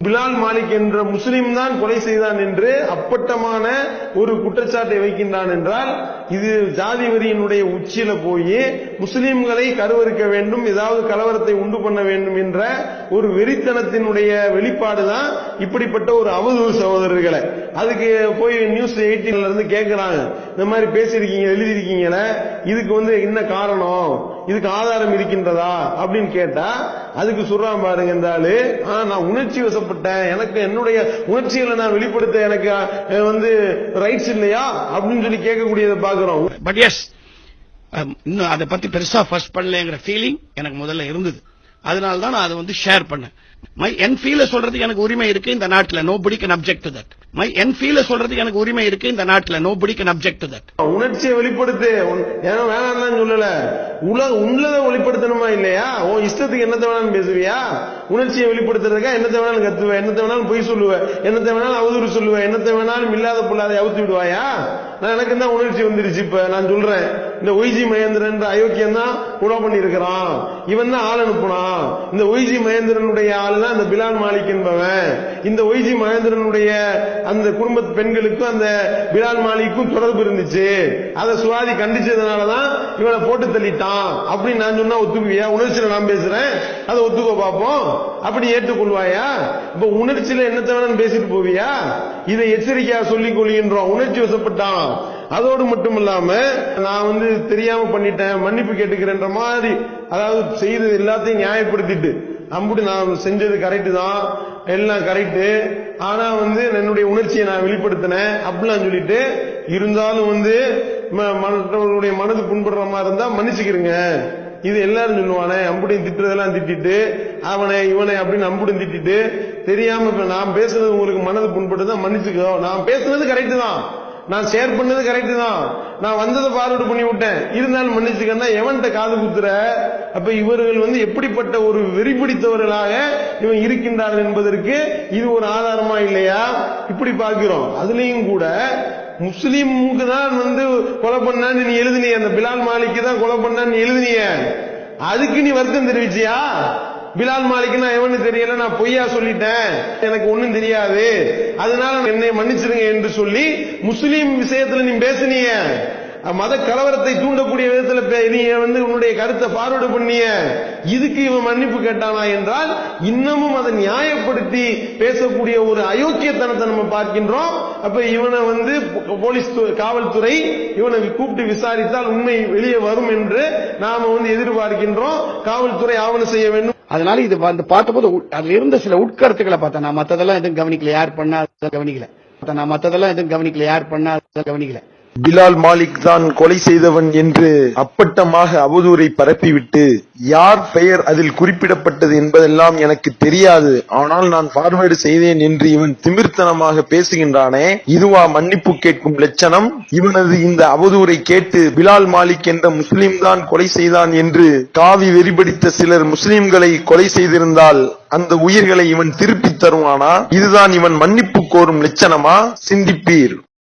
பிலால் மாலிக் என்ற முஸ்லிம் தான் கொலை செய்தான் என்று அப்பட்டமான ஒரு குற்றச்சாட்டை வைக்கின்றான் என்றால் இது ஜாதி வரியினுடைய உச்சியில போய் முஸ்லிம்களை கருவறுக்க வேண்டும் ஏதாவது கலவரத்தை உண்டு பண்ண வேண்டும் என்ற ஒரு வெறித்தனத்தினுடைய வெளிப்பாடு தான் இப்படிப்பட்ட ஒரு அவதூறு சகோதரர்களை. அதுக்கு போய் நியூஸ் எயிட்டீன்ல இருந்து கேட்கிறாங்க இந்த மாதிரி பேசியிருக்கீங்க எழுதியிருக்கீங்களே இதுக்கு வந்து என்ன காரணம்? இதுக்கு ஆதாரம் இருக்கின்றதா? அப்படின்னு கேட்டா அதுக்கு சொல்றான் பாருங்க இந்த ஆளு நான் உணர்ச்சி வசப்பட்டேன். எனக்கு என்னுடைய உணர்ச்சிகளை நான் வெளிப்படுத்த எனக்கு வந்து ரைட்ஸ் இல்லையா? அப்படின்னு சொல்லி கேட்கக்கூடியதை பாக்குறோம் பட் எஸ் இன்னும் அதை பத்தி பெருசா ஃபர்ஸ்ட் பண்ணலங்கிற ஃபீலிங் எனக்கு முதல்ல இருந்தது. அதனால தான் நான் அதை வந்து ஷேர் பண்ணேன். மை என் ஃபீல சொல்றதுக்கு எனக்கு உரிமை இருக்கு இந்த நாட்டுல nobody can object to that my என் ஃபீல சொல்றதுக்கு எனக்கு உரிமை இருக்கு இந்த நாட்டுல nobody can object to that உணர்ச்சியை வெளிப்படுத்து. உன்- ஏன்னா வேணாம் சொல்லல. உலக உள்ளத வெளிப்படுத்தணுமா இல்லையா? உன் இஷ்டத்துக்கு என்னத்தை வேணாலும் பேசுவியா? உணர்ச்சியை வெளிப்படுத்துறதுக்கா என்னத்த வேணாலும் கத்துவ என்னத்த வேணாலும் பொய் சொல்லுவ என்னத்தை வேணாலும் அவதூறு சொல்லுவ என்னத்தை வேணாலும் இல்லாத பொல்லாத அவுத்து விடுவாயா? நான் எனக்கு தான் உணர்ச்சி வந்துருச்சு இப்ப நான் சொல்றேன். இந்த ஒய்ஜி மகேந்திரன் அயோக்கியம் தான் கொலை பண்ணியிருக்கிறான் இவன் தான் ஆள் அனுப்புனான். இந்த ஒய்ஜி மகேந்திரனுடைய ஆள் தான் அந்த பிலால் மாலிக் என்பவன். இந்த ஒய்ஜி மகேந்திரனுடைய அந்த குடும்ப பெண்களுக்கும் அந்த பிலால் மாலிக்கும் தொடர்பு இருந்துச்சு. அதை சுவாதி கண்டிச்சதுனாலதான் இவனை போட்டு தள்ளிட்டான். அப்படின்னு நான் சொன்னா ஒத்துக்குவியா? உணர்ச்சியில நான் பேசுறேன். அதை ஒத்துக்க பார்ப்போம் அப்படி ஏற்றுக்கொள்வாயா? இப்ப உணர்ச்சியில என்னத்த வேணும் பேசிட்டு போவியா? இதை எச்சரிக்கையா சொல்லிக் கொள்கின்றோம். உணர்ச்சி வசப்பட்டான் அதோடு மட்டும் இல்லாம நான் வந்து தெரியாம பண்ணிட்டேன் மன்னிப்பு கேட்டுக்கிறேன்ற மாதிரி அதாவது செய்தது எல்லாத்தையும் நியாயப்படுத்திட்டு அப்படி நான் செஞ்சது கரெக்ட் தான் எல்லாம் கரெக்ட் ஆனா வந்து என்னுடைய உணர்ச்சியை நான் வெளிப்படுத்தினேன் அப்படிலாம் சொல்லிட்டு இருந்தாலும் வந்து மற்றவர்களுடைய மனது புண்படுற மாதிரி இருந்தா மன்னிச்சுக்கிறேங்க இது எல்லாரும் சொல்லுவானே அம்புடையும் திட்டுறதெல்லாம் திட்டிட்டு அவனை இவனை அப்படின்னு அம்புடும் திட்டிட்டு தெரியாம இப்ப நான் பேசுனது உங்களுக்கு மனது புண்பட்டு தான் மன்னிச்சுக்கோ. நான் பேசுனது கரெக்டு தான். நான் ஷேர் பண்ணது கரெக்டு தான். நான் வந்ததை ஃபார்வர்ட் பண்ணி விட்டேன். இருந்தாலும் மன்னிச்சுக்கன்னா எவன்கிட்ட காது குத்துற? அப்ப இவர்கள் வந்து எப்படிப்பட்ட ஒரு வெறி பிடித்தவர்களாக இவன் இருக்கின்றார்கள் என்பதற்கு இது ஒரு ஆதாரமா இல்லையா? இப்படி பார்க்கிறோம். அதுலயும் கூட முஸ்லீமுக்கு தான் வந்து கொலை பண்ணான்னு நீ எழுதினிய. அந்த பிலால் மாலிக்கு தான் கொலை பண்ணான்னு நீ எழுதினிய. அதுக்கு நீ வருத்தம் தெரிவிச்சியா? பிலால் மாலிக்கு நான் எவனு தெரியல நான் பொய்யா சொல்லிட்டேன். எனக்கு ஒண்ணும் தெரியாது. அதனால என்னை மன்னிச்சிருங்க என்று சொல்லி முஸ்லீம் விஷயத்துல நீ பேசுனீங்க மத கலவரத்தை தூண்டக்கூடிய விதத்துல பே- நீ வந்து உன்னுடைய கருத்தை ஃபார்வர்டு பண்ணிய. இதுக்கு இவன் மன்னிப்பு கேட்டானா என்றால் இன்னமும் அதை நியாயப்படுத்தி பேசக்கூடிய ஒரு அயோக்கியத்தனத்தை நம்ம பார்க்கின்றோம். அப்ப இவனை வந்து போலீஸ் காவல்துறை இவனை கூப்பிட்டு விசாரித்தால் உண்மை வெளியே வரும் என்று நாம வந்து எதிர்பார்க்கின்றோம். காவல்துறை ஆவணம் செய்ய வேண்டும். அதனால இது வந்து பார்த்தபோது அதுல இருந்த சில உட்கருத்துக்களை பார்த்தேன் நான். மத்ததெல்லாம் எதுவும் கவனிக்கல. யார் பண்ணா கவனிக்கல. நான். மத்ததெல்லாம் எதுவும் கவனிக்கல. யார் பண்ணா கவனிக்கல. பிலால் மாலிக் தான் கொலை செய்தவன் என்று அப்பட்டமாக அவதூறை பரப்பிவிட்டு யார் பெயர் அதில் குறிப்பிடப்பட்டது என்பதெல்லாம் எனக்கு தெரியாது. ஆனால் நான் பார்வேர்டு செய்தேன் என்று இவன் திமிர்த்தனமாக பேசுகின்றானே. இதுவா மன்னிப்பு கேட்கும் லட்சணம்? இவனது இந்த அவதூறை கேட்டு பிலால் மாலிக் என்ற முஸ்லிம் தான் கொலை செய்தான் என்று காவி வெறிபடித்த சிலர் முஸ்லிம்களை கொலை செய்திருந்தால் அந்த உயிர்களை இவன் திருப்பித் தருவானா? இதுதான் இவன் மன்னிப்பு கோரும் லட்சணமா? சிந்திப்பீர்.